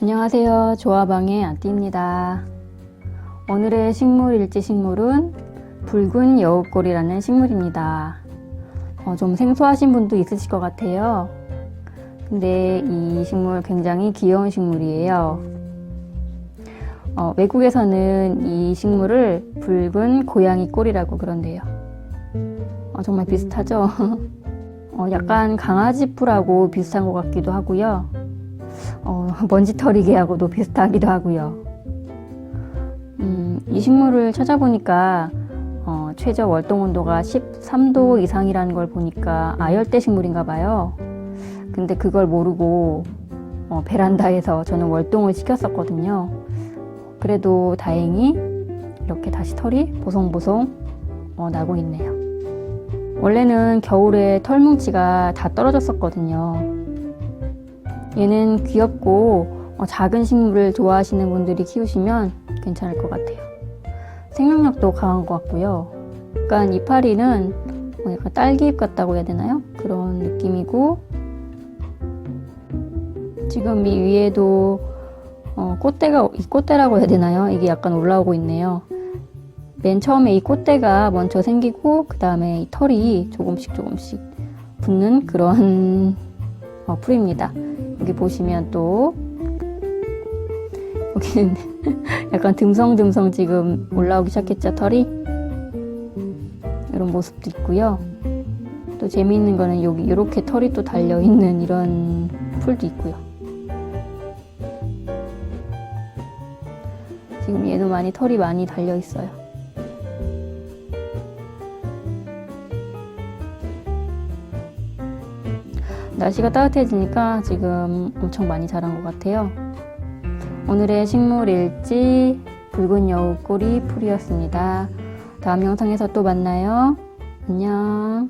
안녕하세요. 조화방의 아띠입니다. 오늘의 식물 일지 식물은 붉은 여우꼬리라는 식물입니다. 어, 좀 생소하신 분도 있으실 것 같아요. 근데 이 식물 굉장히 귀여운 식물이에요. 어, 외국에서는 이 식물을 붉은 고양이 꼬리라고 그런대요. 어, 정말 비슷하죠? 어, 약간 강아지 뿔하고 비슷한 것 같기도 하고요. 어, 먼지털이개하고도 비슷하기도 하고요. 음, 이 식물을 찾아보니까 어, 최저 월동 온도가 13도 이상이라는 걸 보니까 아열대 식물인가 봐요. 근데 그걸 모르고 어, 베란다에서 저는 월동을 시켰었거든요. 그래도 다행히 이렇게 다시 털이 보송보송 어, 나고 있네요. 원래는 겨울에 털뭉치가 다 떨어졌었거든요. 얘는 귀엽고 어, 작은 식물을 좋아하시는 분들이 키우시면 괜찮을 것 같아요. 생명력도 강한 것 같고요. 약간 이파리는 어, 약간 딸기잎 같다고 해야 되나요? 그런 느낌이고 지금 이 위에도 어, 꽃대가 이 꽃대라고 해야 되나요? 이게 약간 올라오고 있네요. 맨 처음에 이 꽃대가 먼저 생기고 그 다음에 이 털이 조금씩 조금씩 붙는 그런 어, 풀입니다. 여기 보시면 또 여기는 약간 듬성듬성 지금 올라오기 시작했죠 털이 이런 모습도 있고요. 또 재미있는 거는 여기 이렇게 털이 또 달려 있는 이런 풀도 있고요. 지금 얘도 많이 털이 많이 달려 있어요. 날씨가 따뜻해지니까 지금 엄청 많이 자란 것 같아요. 오늘의 식물 일지 붉은 여우꼬리 풀이었습니다. 다음 영상에서 또 만나요. 안녕.